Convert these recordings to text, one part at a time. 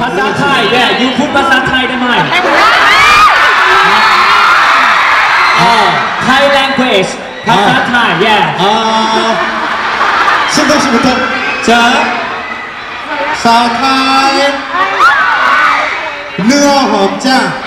ภาษาไทย yeah you พูดภาษาไทยได้ไหมอ๋อ Thai language ภาษาไทย yeah 아, 신동 씨부터. 자, 사타이, 느어 험자.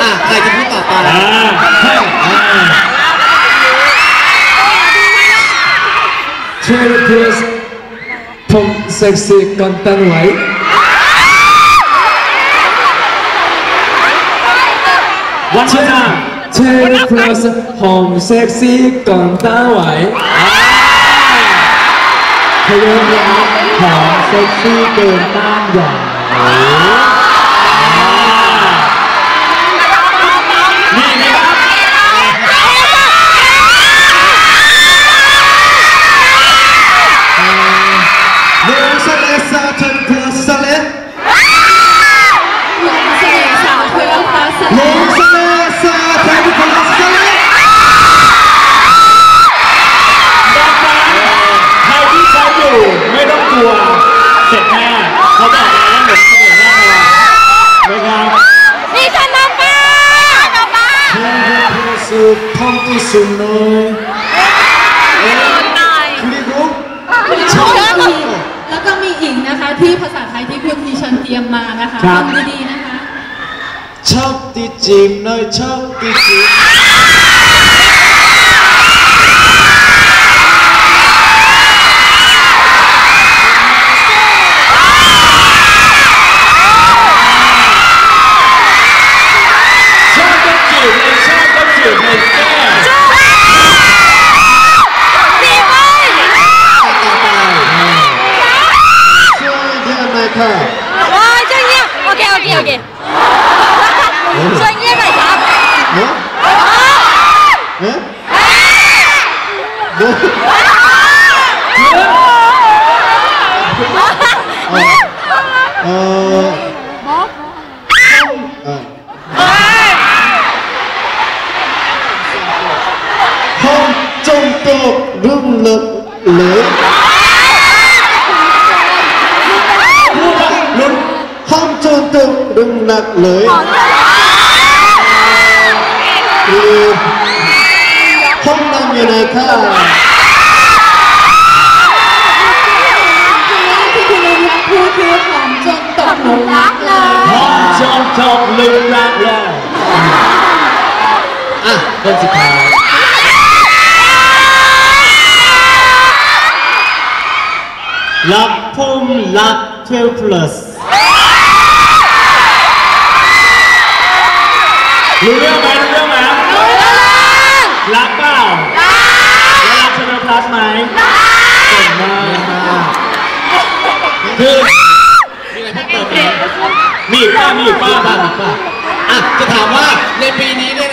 อะใครจะพูดต่อไปอ่าใช่อ่าช่วย please ผมเซ็กซี่ก่อนตั้งไว้วันชนะช่วย please ผมเซ็กซี่ก่อนตั้งไว้พยายามผมเซ็กซี่เกินต้านใหญ่นี่ 플러스 펌프 순노이. หน่อย 그리고 แล้วก็มีแล้วก็มีอีกนะคะที่ภาษาไทยที่พี่ดิฉันเตรียมมานะคะ ครับ ฟังดีๆนะคะ 척디찜 너의 척디찜 Rồi, chơi Nhiên Ok, ok, ừ. ok. Chơi Nhiên mày sao? Hả? Hả? Ờ... Bóp ờ. Ờ. ờ... Không trong cơ rung lực lửa ดึงหนักเลยคือห้องนั่งอยู่ไหนค่ะที่คุณลักพูดคือหอมจนตกหลักเลยจนตกหลุมรักเลยอะคนสุดท้ายรับพุ่มรับ12 plus รู้เรื่องไหมรู้เรื่องไหมรักเปล่าแล้วรักเชนพลัสไหมเก่งมากคือมีอีกป้ามีอีกป้าบ้างอะจะถามว่าในปีนี้เนี่ย